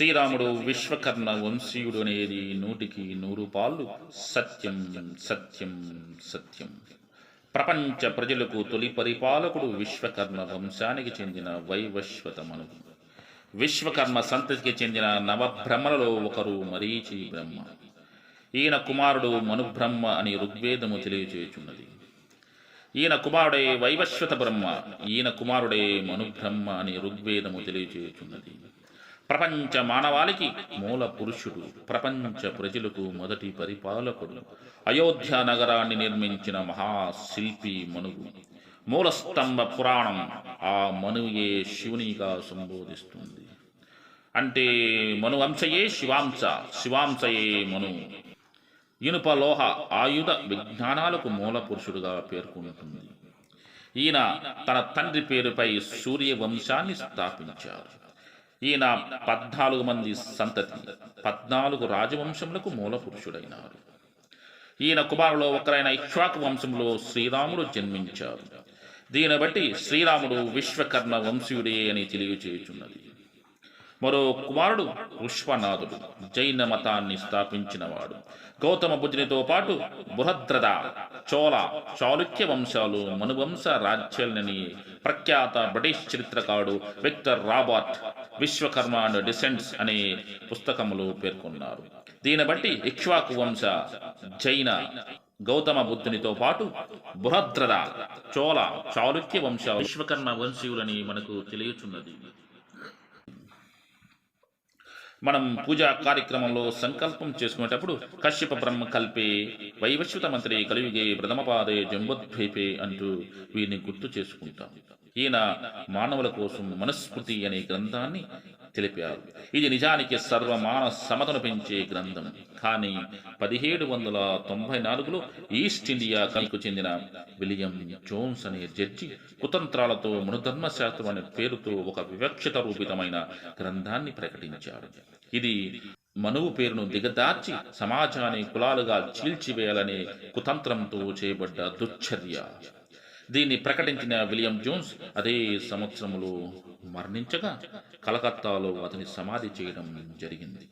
శ్రీరాముడు విశ్వకర్ణ వంశీయుడు అనేది నూటికి నూరు పాళ్ళు సత్యం సత్యం సత్యం. ప్రపంచ ప్రజలకు తొలి పరిపాలకుడు విశ్వకర్మ వంశానికి చెందిన వైవశ్వతమనుడు విశ్వకర్మ సంతతికి చెందిన నవబ్రహ్మలలో ఒకరు మరీచి బ్రహ్మ. ఈయన కుమారుడు మనుబ్రహ్మ అని ఋగ్వేదము తెలియజేయుచున్నది ఈయన కుమారుడే వైవశ్వత బ్రహ్మ ఈయన కుమారుడే మనుబ్రహ్మ అని ఋగ్వేదము తెలియచేయుచున్నది. ప్రపంచ మానవాళికి మూల పురుషుడు ప్రపంచ ప్రజలకు మొదటి పరిపాలకుడు. అయోధ్య నగరాన్ని నిర్మించిన మహాశిల్పి మనువు మూలస్తంభ పురాణం ఆ మనుయే శివునిగా సంబోధిస్తుంది. అంటే మనువంశయే శివాంశ శివాంశయే మను. ఇనుప లోహ ఆయుధ విజ్ఞానాలకు మూల పురుషుడుగా పేర్కొంటుంది. ఈయన తన తండ్రి పేరుపై సూర్య వంశాన్ని స్థాపించారు. ఈయన పద్నాలుగు మంది సంతతి పద్నాలుగు రాజవంశములకు మూల పురుషుడైనారు ఈయన కుమారులో ఒకరైన ఇక్ష్వాకు వంశంలో శ్రీరాముడు జన్మించారు. దీన్ని బట్టి శ్రీరాముడు విశ్వకర్మ వంశీయుడే అని తెలియచేయుచున్నది. మరో కుమారుడు పుష్పనాథుడు జైన మతాన్ని స్థాపించినవాడు. గౌతమ బుద్ధునితో పాటు బృహద్రద చోళ చాళుక్య వంశాలు మనువంశ రాజ్యాలని ప్రఖ్యాత బ్రిటిష్ చరిత్రకారుడు Victor Robert Vishwakarma and descents అనే పుస్తకములు పేర్కొన్నారు. దీన్ని బట్టి ఇక్ష్వాకు వంశ జైన గౌతమ బుద్ధునితో పాటు బృహద్రద చోళ చాళుక్య వంశ విశ్వకర్మ వంశీయులని మనకు తెలియచున్నది. మనం పూజా కార్యక్రమంలో సంకల్పం చేసుకునేటప్పుడు కశ్యప బ్రహ్మ కల్పే వైవశ్వత మంత్రి కలియుగే ప్రథమపాదే జంబోద్భేపే అంటూ వీరిని గుర్తు చేసుకుంటాం. ఈయన మానవుల కోసం మనస్ఫృతి అనే గ్రంథాన్ని తెలిపారు. ఇది నిజానికి సర్వమాన సమతను పెంచే గ్రంథం. కానీ పదిహేడు వందల తొంభై నాలుగులో ఈస్ట్ ఇండియా కల్కు చెందిన విలియం జోన్స్ అనే జడ్జి కుతంత్రాలతో మనుధర్మశాస్త్రం అనే పేరుతో ఒక వివక్షత రూపితమైన గ్రంథాన్ని ప్రకటించాడు ఇది మనువు పేరును దిగదార్చి సమాజాన్ని కులాలుగా చీల్చివేయాలనే కుతంత్రంతో చేయబడ్డ దుశ్చర్య. దీన్ని ప్రకటించిన విలియం జోన్స్ అదే సంవత్సరంలో మరణించగా కలకత్తాలో అతని సమాధి చేయడం జరిగింది.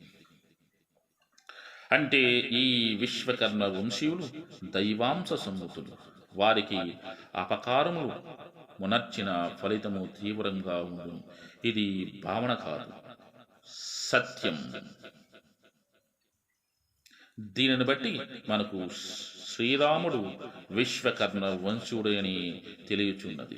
అంటే ఈ విశ్వకర్మ వంశీయులు దైవాంశ సమ్మతులు వారికి అపకారములు మునర్చిన ఫలితము తీవ్రంగా ఉండును ఇది భావన కాదు సత్యం. దీనిని బట్టి మనకు శ్రీరాముడు విశ్వకర్ణ వంశుడని తెలియచున్నది.